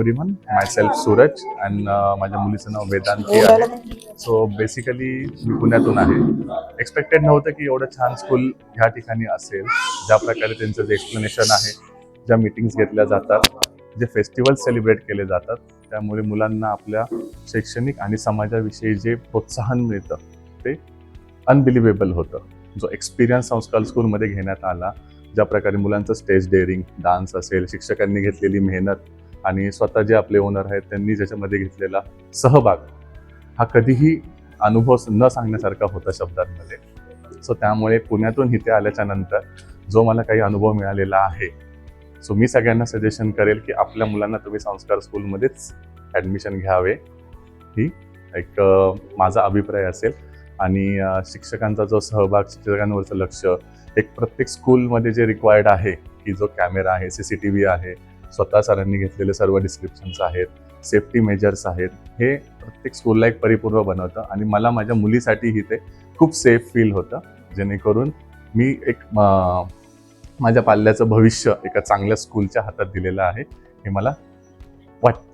Everyone my self Suraj and uh, माझ्या मुलीचं नाव वेदांती आहे. सो बेसिकली मी पुण्यातून आहे. एक्सपेक्टेड नव्हतं की एवढं छान स्कूल ह्या ठिकाणी असेल. ज्या प्रकारे त्यांचं जे एक्सप्लेनेशन आहे ज्या मीटिंग्स घेतल्या जातात जे फेस्टिवल सेलिब्रेट केले जातात त्यामुळे मुलांना आपल्या शैक्षणिक आणि समाजाविषयी जे प्रोत्साहन मिळतं ते अनबिलिव्हेबल होतं. जो एक्सपिरियन्स संस्कार स्कूलमध्ये घेण्यात आला ज्या प्रकारे मुलांचं स्टेज डेअरिंग डान्स असेल शिक्षकांनी घेतलेली मेहनत आणि स्वतः जे आपले ओनर आहेत त्यांनी ज्याच्यामध्ये घेतलेला सहभाग हा कधीही अनुभव न सांगण्यासारखा होता शब्दांमध्ये. सो त्यामुळे पुण्यातून इथे आल्याच्यानंतर जो मला काही अनुभव मिळालेला आहे सो मी सगळ्यांना सजेशन करेल की आपल्या मुलांना तुम्ही संस्कार स्कूलमध्येच ॲडमिशन घ्यावे. ही एक माझा अभिप्राय असेल. आणि शिक्षकांचा जो सहभाग शिक्षकांवरचं लक्ष एक प्रत्येक स्कूलमध्ये जे रिक्वायर्ड आहे की जो कॅमेरा आहे सी सी टी व्ही आहे स्वतः सरांनी घेतलेले सर्व डिस्क्रिप्शन्स आहेत सेफ्टी मेजर्स आहेत हे प्रत्येक स्कूलला एक परिपूर्ण बनवतं आणि मला माझ्या मुलीसाठीही ते खूप सेफ फील होतं. जेणेकरून मी एक माझ्या पाल्याचं भविष्य एका चांगल्या स्कूलच्या हातात दिलेलं आहे. हे मला वाटतं.